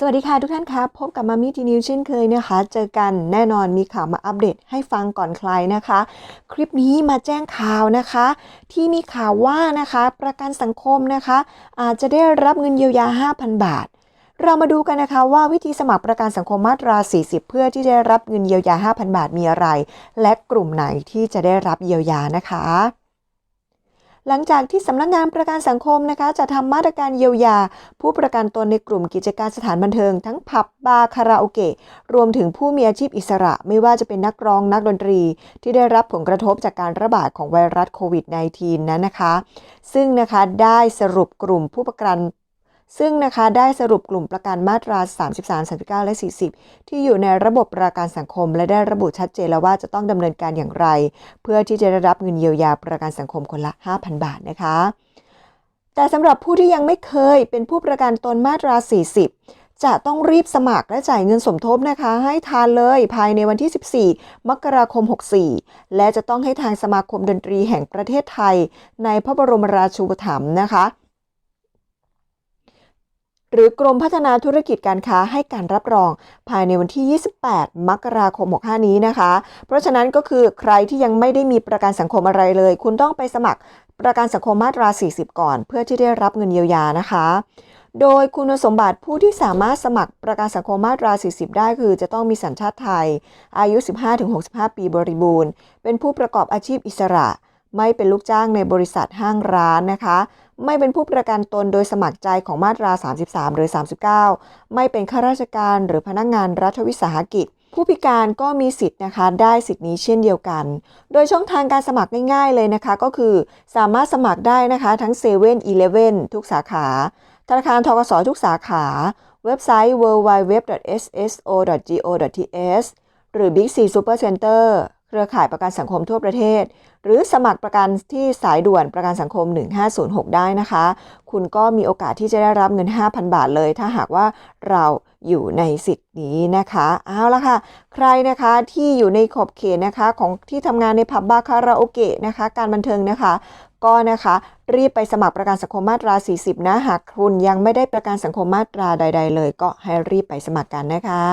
สวัสดีค่ะทุกท่านครับ พบกับมามี่ทีนิวเช่นเคยนะคะ เจอกันแน่นอนมีข่าวมาอัปเดตให้ฟังก่อนใครนะคะ คลิปนี้มาแจ้งข่าวนะคะ ที่มีข่าวว่านะคะประกันสังคมนะคะ อาจจะได้รับเงินเยียวยา 5,000 บาท เรามาดูกันนะคะว่าวิธีสมัครประกันสังคมมาตรา 40 เพื่อที่จะได้รับเงินเยียวยา 5,000 บาทมีอะไร และกลุ่มไหนที่จะได้รับเยียวยานะคะ หลังจากที่สำนักงานประกันสังคมนะคะจะทำมาตรการเยียวยา ผู้ประกันตนในกลุ่มกิจการสถานบันเทิง ทั้งผับบาร์คาราโอเกะรวมถึงผู้มีอาชีพอิสระ ไม่ว่าจะเป็นนักร้องนักดนตรี ที่ได้รับผลกระทบจากการระบาดของไวรัสโควิด -19 นั้นนะคะ ซึ่งนะคะได้สรุปกลุ่มผู้ประกัน ซึ่งนะคะได้สรุปกลุ่มประกันมาตรา 33 39 และ 40 ที่อยู่ในระบบประกันสังคม และได้ระบุชัดเจนแล้วว่าจะต้องดำเนินการอย่างไร เพื่อที่จะได้รับเงินเยียวยาประกันสังคมคนละ 5,000 บาทนะคะ แต่สำหรับผู้ที่ยังไม่เคยเป็นผู้ประกันตนมาตรา 40จะต้องรีบสมัครและจ่ายเงินสมทบนะคะ ให้ทานเลยภายในวันที่ 14 มกราคม 64 และจะต้องให้ทางสมาคมดนตรีแห่งประเทศไทย ในพระบรมราชูปถัมภ์นะคะ หรือกรมพัฒนาธุรกิจการค้าให้การรับรองภายในวันที่ 28 มกราคม 65 นี้นะคะ เพราะฉะนั้นก็คือใครที่ยังไม่ได้มีประกันสังคมอะไรเลย คุณต้องไปสมัครประกันสังคมมาตรา 40 ก่อน เพื่อที่ได้รับเงินเยียวยานะคะ โดยคุณสมบัติผู้ที่สามารถสมัครประกันสังคมมาตรา 40 ได้คือ จะต้องมีสัญชาติไทย อายุ 15-65 ปีบริบูรณ์ เป็นผู้ประกอบอาชีพอิสระ ไม่เป็นลูกจ้างในบริษัทห้างร้านนะคะ ไม่เป็นผู้ประกันตนโดยสมัครใจของมาตรา 33 หรือ 39 ไม่เป็นข้าราชการหรือพนักงานรัฐวิสาหกิจ ผู้พิการก็มีสิทธิ์นะคะ ได้สิทธินี้เช่นเดียวกัน โดยช่องทางการสมัครง่ายๆเลยนะคะ ก็คือสามารถสมัครได้นะคะทั้ง7 e เ e ่ e อทุกสาขา ธนาคารทกสทุกสาขา เว็บไซต์ www.sso.go.th หรือ Big C Super Center เครือข่ายประกันสังคมทั่วประเทศ หรือสมัครประกันที่สายด่วนประกันสังคม 1506 ได้นะคะ คุณก็มีโอกาสที่จะได้รับเงิน 5,000 บาทเลย ถ้าหากว่าเราอยู่ในสิทธินี้นะคะเอาละค่ะ ใครนะคะที่อยู่ในขอบเขตนะคะของที่ทำงานในผับบาร์คาราโอเกะนะคะ การบันเทิงนะคะ ก็นะคะรีบไปสมัครประกันสังคมมาตรา 40 นะ หากคุณยังไม่ได้ประกันสังคมมาตราใด ๆ เลย ก็ให้รีบไปสมัครกันนะคะ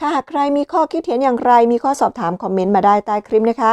ค่ะหากใครมีข้อคิดเห็นอย่างไรมีข้อสอบถามคอมเมนต์มาได้ใต้คลิปนะคะ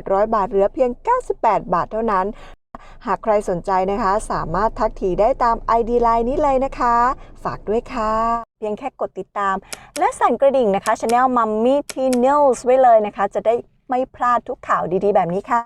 บาทเหลือเพียง 98 บาทเท่านั้น หากใครสนใจนะคะ สามารถทักทีได้ตาม ID ไลน์นี้เลยนะคะ ฝากด้วยค่ะเพียงแค่กดติดตาม และสั่นกระดิ่งนะคะช anel Mummy t news ไว้เลยนะคะ จะได้ไม่พลาดทุกข่าวดีๆ แบบนี้ค่ะ